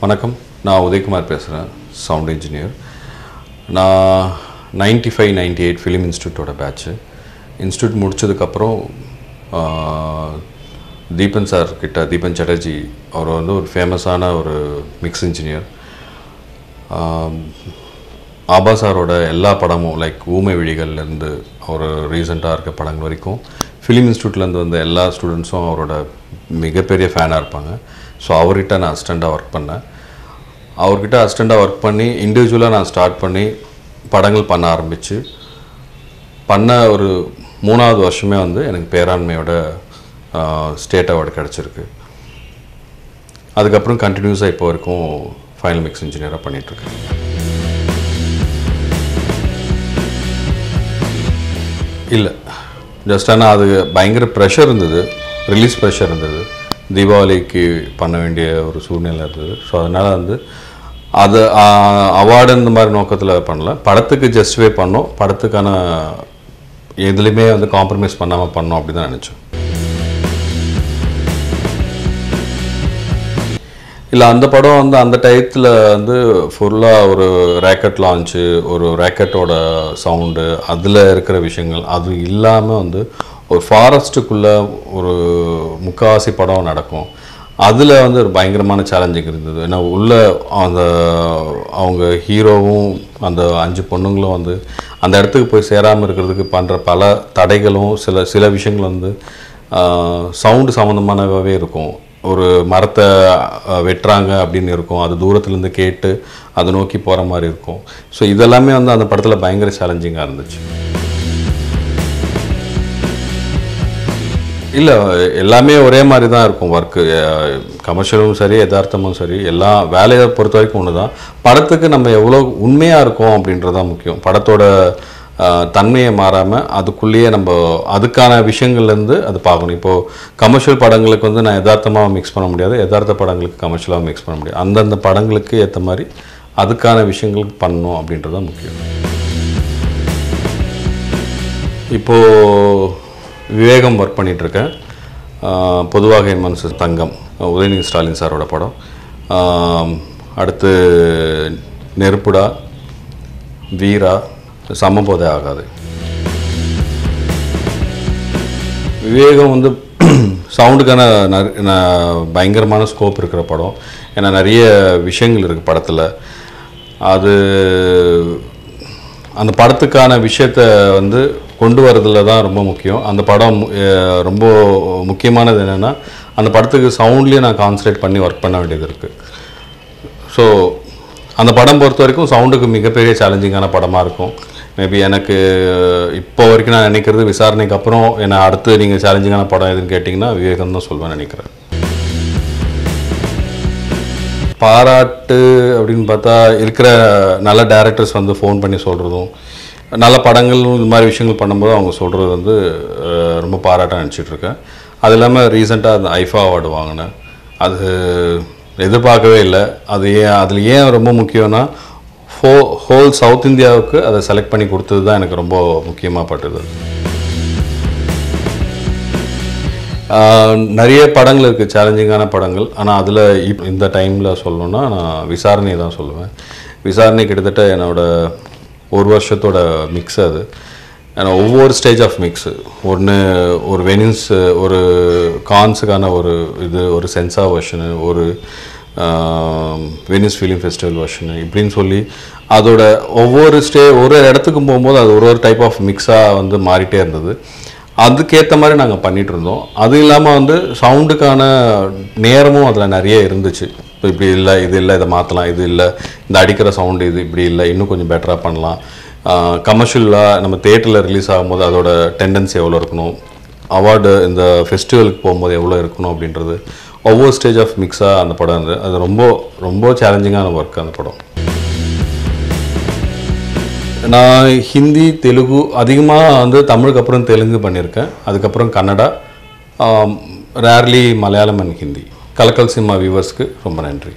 வணக்கம். நான் உதயகுமார் பேசுகிறேன் சவுண்ட் இன்ஜினியர் நான் ninety five ninety eight film இன்ஸ்டியூட்டோட batch institute முடிச்சதுக்கப்புறம் தீபன் சார் கிட்ட தீபன் சட்டர்ஜி அவர் வந்து ஒரு ஃபேமஸான ஒரு மிக்ஸ் இன்ஜினியர் ஆபா சாரோட எல்லா படமும் லைக் ஊமை விழிகள்லேருந்து அவர் ரீசெண்டாக இருக்க படங்கள் வரைக்கும் ஃபிலிம் இன்ஸ்டியூட்லேருந்து வந்த எல்லா ஸ்டூடெண்ட்ஸும் அவரோட மிகப்பெரிய ஃபேனாக இருப்பாங்க. ஸோ அவர்கிட்ட நான் அசிஸ்டண்ட்டாக ஒர்க் பண்ணேன். அவர்கிட்ட அசிஸ்டண்ட்டாக ஒர்க் பண்ணி இண்டிவிஜுவலாக நான் ஸ்டார்ட் பண்ணி படங்கள் பண்ண ஆரம்பித்து பண்ண ஒரு மூணாவது வருஷமே வந்து எனக்கு பேராண்மையோட ஸ்டேட் அவார்டு கிடச்சிருக்கு. அதுக்கப்புறம் கண்டினியூஸாக இப்போ வரைக்கும் ஃபைனல் மிக்ஸ் இன்ஜினியராக பண்ணிகிட்ருக்கேன் இல்லை. ஜஸ்ட் ஆனால் அது பயங்கர ப்ரெஷர் இருந்தது. ரிலீஸ் ப்ரெஷர் இருந்தது. தீபாவளிக்கு பண்ண வேண்டிய ஒரு சூழ்நிலை இருந்தது. ஸோ அதனால் வந்து அது அவார்டு இந்த மாதிரி நோக்கத்தில் பண்ணல. படத்துக்கு ஜஸ்டிஃபை பண்ணோம். படத்துக்கான எதுலேயுமே வந்து காம்ப்ரமைஸ் பண்ணாமல் பண்ணோம் அப்படி தான் நினச்சோம். இல்லை அந்த படம் வந்து அந்த டயத்தில் வந்து ஃபுல்லாக ஒரு ரேக்கெட் லான்ச்சு ஒரு ரேக்கெட்டோட சவுண்டு அதில் இருக்கிற விஷயங்கள் அது இல்லாமல் வந்து ஒரு ஃபாரஸ்ட்டுக்குள்ளே ஒரு முக்காவாசி படம் நடக்கும். அதில் வந்து ஒரு பயங்கரமான சேலஞ்சிங் இருந்தது. ஏன்னா உள்ள அந்த அவங்க ஹீரோவும் அந்த அஞ்சு பொண்ணுங்களும் வந்து அந்த இடத்துக்கு போய் சேராமல் இருக்கிறதுக்கு பண்ணுற பல தடைகளும் சில சில விஷயங்கள் வந்து சவுண்டு சம்மந்தமானவே இருக்கும். ஒரு மரத்தை வெட்டுறாங்க அப்படின்னு இருக்கும். அது தூரத்துலேருந்து கேட்டு அதை நோக்கி போகிற மாதிரி இருக்கும். ஸோ இதெல்லாமே வந்து அந்த படத்தில் பயங்கர சேலஞ்சிங்காக இருந்துச்சு. இல்லை எல்லாமே ஒரே மாதிரி தான் இருக்கும் ஒர்க்கு கமர்ஷியலும் சரி யதார்த்தமும் சரி எல்லாம் வேலையை பொறுத்த வரைக்கும் ஒன்று தான் படத்துக்கு நம்ம எவ்வளோ உண்மையாக இருக்கோம் அப்படின்றது தான் முக்கியம். படத்தோட தன்மையை மாறாமல் அதுக்குள்ளேயே நம்ம அதுக்கான விஷயங்கள்லேருந்து அது பார்க்கணும். இப்போது கமர்ஷியல் படங்களுக்கு வந்து நான் யதார்த்தமாக மிக்ஸ் பண்ண முடியாது. யதார்த்த படங்களுக்கு கமர்ஷியலாக மிக்ஸ் பண்ண முடியாது. அந்தந்த படங்களுக்கு ஏற்ற மாதிரி அதுக்கான விஷயங்கள் பண்ணணும் அப்படின்றது தான் முக்கியம். இப்போது விவேகம் ஒர்க் பண்ணிகிட்ருக்கேன் பொதுவாக என் மனசு தங்கம். உதயநிதி ஸ்டாலின் சாரோட படம். அடுத்து நெருப்புடா வீரா சமபோதை ஆகாது விவேகம் வந்து சவுண்டுக்கான பயங்கரமான ஸ்கோப் இருக்கிற படம். ஏன்னா நிறைய விஷயங்கள் இருக்குது படத்தில். அது அந்த படத்துக்கான விஷயத்த வந்து கொண்டு வரதுல தான் ரொம்ப முக்கியம். அந்த படம் ரொம்ப முக்கியமானது என்னென்னா அந்த படத்துக்கு சவுண்ட்லேயே நான் கான்சன்ட்ரேட் பண்ணி ஒர்க் பண்ண வேண்டியது இருக்குது ஸோ அந்த படம் பொறுத்த வரைக்கும் சவுண்டுக்கு மிகப்பெரிய சேலஞ்சிங்கான படமாக இருக்கும். மேபி எனக்கு uh, இப்போ வரைக்கும் நான் நினைக்கிறது விசாரணைக்கு அப்புறம் என்னை அடுத்து நீங்கள் சேலஞ்சிங்கான படம் எதுன்னு கேட்டிங்கன்னா விவேகம் தான் சொல்வேன் நினைக்கிறேன். பாராட்டு அப்படின்னு பார்த்தா இருக்கிற நல்ல டேரக்டர்ஸ் வந்து ஃபோன் பண்ணி சொல்கிறதும் நல்ல படங்கள் இந்த மாதிரி விஷயங்கள் பண்ணும்போது அவங்க சொல்கிறது வந்து uh, ரொம்ப பாராட்டாக நினச்சிட்ருக்கேன் அது இல்லாமல் ரீசெண்டாக அந்த ஐஃபா அவார்டு வாங்கினேன். அது எதிர்பார்க்கவே இல்லை. அது ஏன் அதில் ஏன் ரொம்ப முக்கியம்னா ஹோ ஹோல் சவுத் இந்தியாவுக்கு அதை செலக்ட் பண்ணி கொடுத்தது தான் எனக்கு ரொம்ப முக்கியமாக பட்டது நிறைய படங்கள் இருக்குது சேலஞ்சிங்கான படங்கள். ஆனால் அதில் இப் இந்த டைமில் சொல்லணுன்னா நான் விசாரணை தான் சொல்லுவேன். விசாரணை கிட்டத்தட்ட என்னோடய ஒரு வருஷத்தோட மிக்ஸ் அது. ஏன்னா ஒவ்வொரு ஸ்டேஜ் ஆஃப் மிக்ஸு ஒன்று ஒரு வெனின்ஸ் ஒரு கான்ஸுக்கான ஒரு இது ஒரு சென்சா வெர்ஷனு ஒரு வெனிஸ் ஃபிலிம் ஃபெஸ்டிவல் வெர்ஷனு இப்படின்னு சொல்லி அதோட ஒவ்வொரு ஸ்டே ஒரு இடத்துக்கு போகும்போது அது ஒரு ஒரு டைப் ஆஃப் மிக்ஸாக வந்து மாறிட்டே இருந்தது. அதுக்கேற்ற மாதிரி நாங்கள் பண்ணிகிட்டு இருந்தோம். அது இல்லாமல் வந்து சவுண்டுக்கான நேரமும் அதில் நிறைய இருந்துச்சு. இப்போ இப்படி இல்லை இது இல்லை இதை மாற்றலாம் இது இல்லை இந்த அடிக்கிற சவுண்டு இது இப்படி இல்லை இன்னும் கொஞ்சம் பெட்டராக பண்ணலாம். கமர்ஷியலாக நம்ம தேட்டரில் ரிலீஸ் ஆகும்போது அதோட டெண்டன்சி எவ்வளோ இருக்கணும்? அவார்டு இந்த ஃபெஸ்டிவலுக்கு போகும்போது எவ்வளோ இருக்கணும் அப்படின்றது ஒவ்வொரு ஸ்டேஜ் ஆஃப் மிக்ஸாக அந்த படம் இருந்தது. அது ரொம்ப ரொம்ப சேலஞ்சிங்கான ஒர்க் அந்த படம். நான் ஹிந்தி தெலுங்கு அதிகமாக வந்து தமிழுக்கு அப்புறம் தெலுங்கு பண்ணியிருக்கேன். அதுக்கப்புறம் கன்னடா ரேர்லி மலையாளம் அண்ட் ஹிந்தி. கலக்கல் சினிமா வியூவர்ஸ்க்கு ரொம்ப நன்றி.